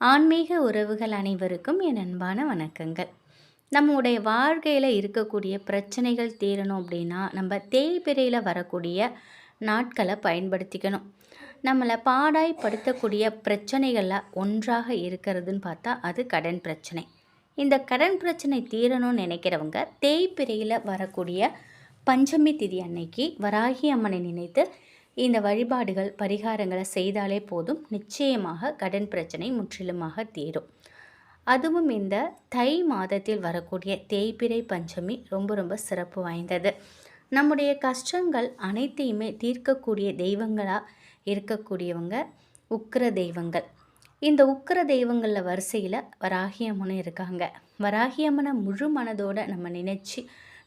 ஆன்மீக உறவுகள் அனைவருக்கும் என் அன்பான வணக்கங்கள். நம்முடைய வாழ்க்கையில் இருக்கக்கூடிய பிரச்சனைகள் தீரணும் அப்படின்னா நம்ம தேய்பிரையில் வரக்கூடிய நாட்களை பயன்படுத்திக்கணும். நம்மளை பாடாய்ப்படுத்தக்கூடிய பிரச்சனைகளில் ஒன்றாக இருக்கிறதுன்னு பார்த்தா அது கடன் பிரச்சனை. இந்த கடன் பிரச்சனை தீரணும்னு நினைக்கிறவங்க தேய்பிரையில் வரக்கூடிய பஞ்சமி திதி அன்னைக்கு வராகி அம்மனை நினைத்து இந்த வழிபாடுகள் பரிகாரங்களை செய்தாலே போதும். நிச்சயமாக கடன் பிரச்சனை முற்றிலுமாக தீரும். அதுவும் இந்த தை மாதத்தில் வரக்கூடிய தேய்பிரை பஞ்சமி ரொம்ப ரொம்ப சிறப்பு வாய்ந்தது. நம்முடைய கஷ்டங்கள் அனைத்தையுமே தீர்க்கக்கூடிய தெய்வங்களாக இருக்கக்கூடியவங்க உக்கிர தெய்வங்கள். இந்த உக்கிர தெய்வங்களில் வரிசையில் வராகியம்மனும் இருக்காங்க. வராகியம்மனை முழு மனதோடு நம்ம நினச்சி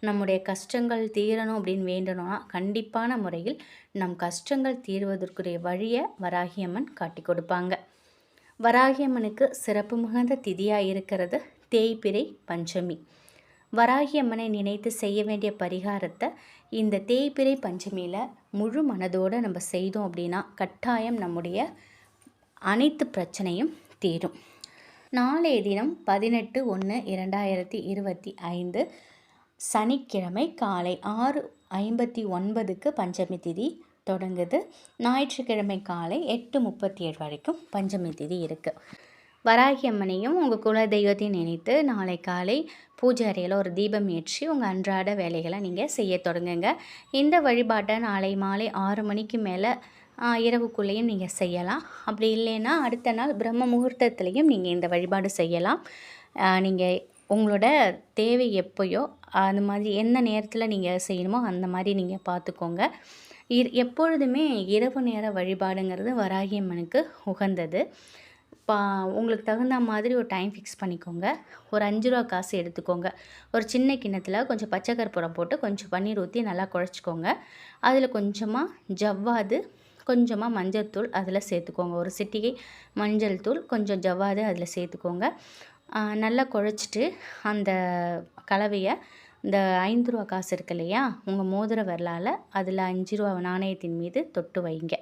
நம்முடைய கஷ்டங்கள் தீரணும் அப்படின்னு வேண்டணும்னா கண்டிப்பான முறையில் நம் கஷ்டங்கள் தீர்வதற்குரிய வழியை வராகியம்மன் காட்டி கொடுப்பாங்க. வராகியம்மனுக்கு சிறப்பு மிகுந்த திதியாக இருக்கிறது தேய்பிரை பஞ்சமி. வராகியம்மனை நினைத்து செய்ய வேண்டிய பரிகாரத்தை இந்த தேய்பிரை பஞ்சமியில் முழு மனதோடு நம்ம செய்தோம் அப்படின்னா கட்டாயம் நம்முடைய அனைத்து பிரச்சனையும் தீரும். நாளைய தினம் பதினெட்டு ஒன்று இரண்டாயிரத்தி இருபத்தி ஐந்து சனிக்கிழமை காலை ஆறு ஐம்பத்தி ஒன்பதுக்கு பஞ்சமி திதி தொடங்குது. ஞாயிற்றுக்கிழமை காலை எட்டு முப்பத்தி ஏழு வரைக்கும் பஞ்சமி திதி இருக்குது வராகி அம்மனையும் உங்கள் குல தெய்வத்தையும் நினைத்து நாளை காலை பூஜை அறையில் ஒரு தீபம் ஏற்றி உங்கள் அன்றாட வேலைகளை நீங்கள் செய்ய தொடங்குங்க. இந்த வழிபாட்டை நாளை மாலை ஆறு மணிக்கு மேலே இரவுக்குள்ளேயும் நீங்கள் செய்யலாம். அப்படி இல்லைன்னா அடுத்த நாள் பிரம்ம முகூர்த்தத்துலேயும் நீங்கள் இந்த வழிபாடு செய்யலாம். நீங்கள் உங்களோட தேவை எப்போயோ அந்த மாதிரி எந்த நேரத்தில் நீங்கள் செய்யணுமோ அந்த மாதிரி நீங்கள் பார்த்துக்கோங்க இர் எப்பொழுதுமே இரவு நேர வழிபாடுங்கிறது வராகி அம்மனுக்கு உகந்தது. பா உங்களுக்கு தகுந்த மாதிரி ஒரு டைம் ஃபிக்ஸ் பண்ணிக்கோங்க. ஒரு அஞ்சு ரூபா காசு எடுத்துக்கோங்க. ஒரு சின்ன கிண்ணத்தில் கொஞ்சம் பச்சை கற்பூரம் போட்டு கொஞ்சம் பன்னீர் ஊற்றி நல்லா குழச்சிக்கோங்க. அதில் கொஞ்சமாக ஜவ்வாது கொஞ்சமாக மஞ்சள் தூள் அதில் சேர்த்துக்கோங்க. ஒரு சிட்டிகை மஞ்சள் தூள் கொஞ்சம் ஜவ்வாது அதில் சேர்த்துக்கோங்க. நல்லா குழச்சிட்டு அந்த கலவையை இந்த ஐந்து ரூபா காசு இருக்கு இல்லையா உங்கள் மோதிர வரலால் அதில் அஞ்சு ரூபா நாணயத்தின் மீது தொட்டு வைங்க.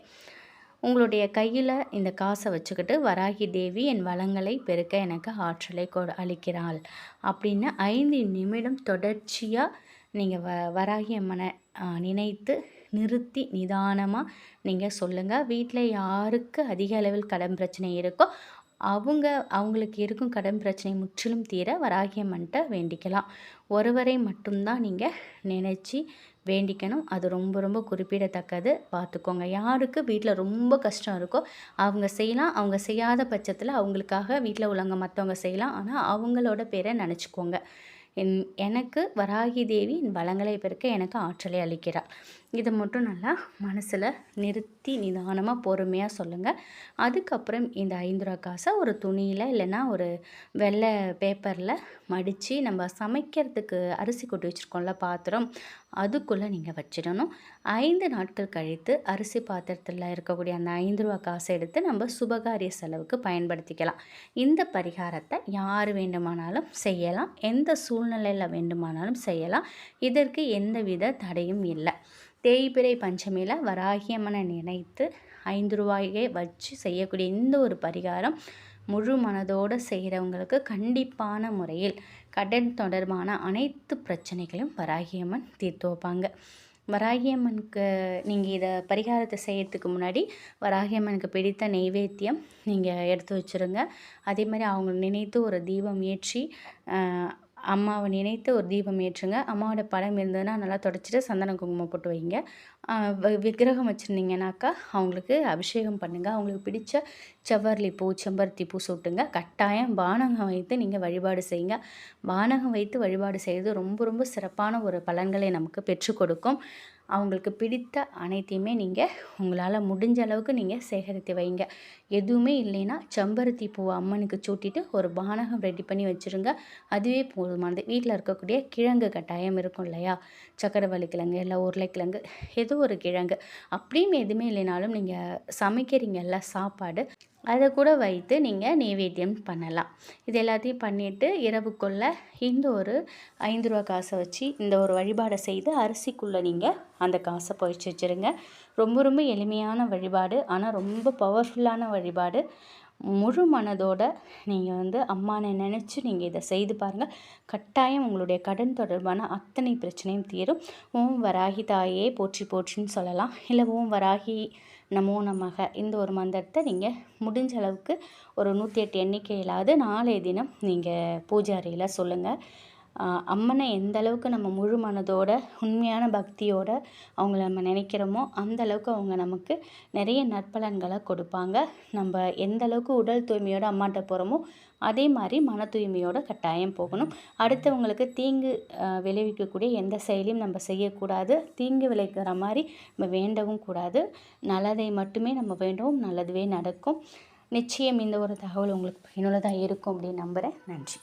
உங்களுடைய கையில் இந்த காசை வச்சுக்கிட்டு வராகி தேவி என் வளங்களை பெருக்க எனக்கு ஆற்றலை கொ அளிக்கிறாள். அப்படின்னு ஐந்து நிமிடம் தொடர்ச்சியாக நீங்கள் வ வராகி அம்மனை நினைத்து நிறுத்தி நிதானமாக நீங்கள் சொல்லுங்கள் வீட்டில் யாருக்கு அதிக அளவில் கடன் பிரச்சனை இருக்கோ அவங்க அவங்களுக்கு இருக்கும் கடன் பிரச்சனை முற்றிலும் தீர வராகியம்மன்ட்ட வேண்டிக்கலாம். ஒருவரை மட்டும்தான் நீங்கள் நினச்சி வேண்டிக்கணும். அது ரொம்ப ரொம்ப குறிப்பிடத்தக்கது. பார்த்துக்கோங்க யாருக்கு வீட்டில் ரொம்ப கஷ்டம் இருக்கோ அவங்க செய்யலாம். அவங்க செய்யாத பட்சத்தில் அவங்களுக்காக வீட்டில் உள்ளவங்க மற்றவங்க செய்யலாம். ஆனால் அவங்களோட பேரை நினச்சிக்கோங்க. என் எனக்கு வராகி தேவி என் வளங்களை பெருக்க எனக்கு ஆற்றலை அளிக்கிறாள் இதை மட்டும் நல்லா மனசில் நிறுத்தி நிதானமாக பொறுமையாக சொல்லுங்கள் அதுக்கப்புறம் இந்த ஐந்து ரூபா காசை ஒரு துணியில் இல்லைன்னா ஒரு வெள்ளை பேப்பரில் மடித்து நம்ம சமைக்கிறதுக்கு அரிசி கொட்டி வச்சுருக்கோம்ல பாத்திரம் அதுக்குள்ளே நீங்கள் வச்சிடணும். ஐந்து நாட்கள் கழித்து அரிசி பாத்திரத்தில் இருக்கக்கூடிய அந்த ஐந்து ரூபா காசை எடுத்து நம்ம சுபகாரிய செலவுக்கு பயன்படுத்திக்கலாம். இந்த பரிகாரத்தை யார் வேண்டுமானாலும் செய்யலாம். எந்த சூழ்நிலையில் வேண்டுமானாலும் செய்யலாம். இதற்கு எந்தவித தடையும் இல்லை. தேய்பிரை பஞ்சமியில் வராகியம்மனை நினைத்து ஐந்து ரூபாயே வச்சு செய்யக்கூடிய இந்த ஒரு பரிகாரம் முழு மனதோடு செய்கிறவங்களுக்கு கண்டிப்பான முறையில் கடன் தொடர்பான அனைத்து பிரச்சனைகளையும் வராகியம்மன் தீர்த்து வைப்பாங்க. வராகியம்மனுக்கு நீங்கள் இதை பரிகாரத்தை செய்யறதுக்கு முன்னாடி வராகியம்மனுக்கு பிடித்த நெய்வேத்தியம் நீங்கள் எடுத்து வச்சுருங்க. அதே மாதிரி அவங்க நினைத்து ஒரு தீபம் ஏற்றி அம்மாவை நினைத்து ஒரு தீபம் ஏற்றுங்க. அம்மாவோட படம் இருந்ததுன்னா நல்லா தொடச்சிட்டு சந்தன குங்குமம் போட்டு வைங்க. விக்கிரகம் வச்சுருந்தீங்கனாக்கா அவங்களுக்கு அபிஷேகம் பண்ணுங்கள் அவங்களுக்கு பிடிச்ச செவ்வரளி பூ செம்பருத்தி பூ சூட்டுங்க. கட்டாயம் பானகம் வைத்து நீங்கள் வழிபாடு செய்யுங்க. பானகம் வைத்து வழிபாடு செய்கிறது ரொம்ப ரொம்ப சிறப்பான ஒரு பலன்களை நமக்கு பெற்றுக் கொடுக்கும். அவங்களுக்கு பிடித்த அனைத்தையுமே நீங்கள் உங்களால் முடிஞ்ச அளவுக்கு நீங்கள் சேகரித்து வைங்க. எதுவுமே இல்லைன்னா செம்பருத்தி பூவை அம்மனுக்கு சூட்டிட்டு ஒரு பானகம் ரெடி பண்ணி வச்சுருங்க. அதுவே போதுமானது வீட்டில் இருக்கக்கூடிய கிழங்கு கட்டாயம் இருக்கும் இல்லையா? சக்கரவள்ளி கிழங்கு இல்லை உருளைக்கிழங்கு ஏதோ ஒரு கிழங்கு. அப்படியும் எதுவுமே இல்லைனாலும் நீங்கள் சமைக்கிறீங்கல்ல சாப்பாடு அதை கூட வைத்து நீங்கள் நெய்வேத்தியம் பண்ணலாம். இது எல்லாத்தையும் பண்ணிவிட்டு இரவுக்குள்ளே இந்த ஒரு ஐந்து ரூபா காசை வச்சு இந்த ஒரு வழிபாடை செய்து அரிசிக்குள்ளே நீங்கள் அந்த காசை பொழிச்சு வச்சுருங்க. ரொம்ப ரொம்ப எளிமையான வழிபாடு ஆனால் ரொம்ப பவர்ஃபுல்லான வழிபாடு. முழு மனதோடு நீங்கள் வந்து அம்மானை நினச்சி நீங்கள் இதை செய்து பாருங்கள் கட்டாயம் உங்களுடைய கடன் தொடர்பான அத்தனை பிரச்சனையும் தீரும். ஓம் வராகி தாயே போற்றி போற்றின்னு சொல்லலாம். இல்லை ஓம் வராகி நமோ நமக. இந்த ஒரு மந்திரத்தை நீங்கள் முடிஞ்ச அளவுக்கு ஒரு நூற்றி எட்டு எண்ணிக்கையிலாவது நாளைய தினம் நீங்கள் பூஜை அறையில் சொல்லுங்கள் அம்மனை எந்த அளவுக்கு நம்ம முழு மனதோட உண்மையான பக்தியோட அவங்கள நம்ம நினைக்கிறோமோ அந்த அளவுக்கு அவங்க நமக்கு நிறைய நற்பலன்களை கொடுப்பாங்க. நம்ம எந்த அளவுக்கு உடல் தூய்மையோடு அம்மாட்ட போகிறோமோ அதே மாதிரி மன தூய்மையோட கட்டாயம் போகணும். அடுத்தவங்களுக்கு தீங்கு விளைவிக்கக்கூடிய எந்த செயலையும் நம்ம செய்யக்கூடாது. தீங்கு விளைவிக்கிற மாதிரி நம்ம வேண்டவும் கூடாது. நல்லதை மட்டுமே நம்ம வேண்டவும் நல்லதுவே நடக்கும். நிச்சயம் இந்த ஒரு தகவல் உங்களுக்கு பயனுள்ளதாக இருக்கும் அப்படின்னு நம்புகிறேன் நன்றி.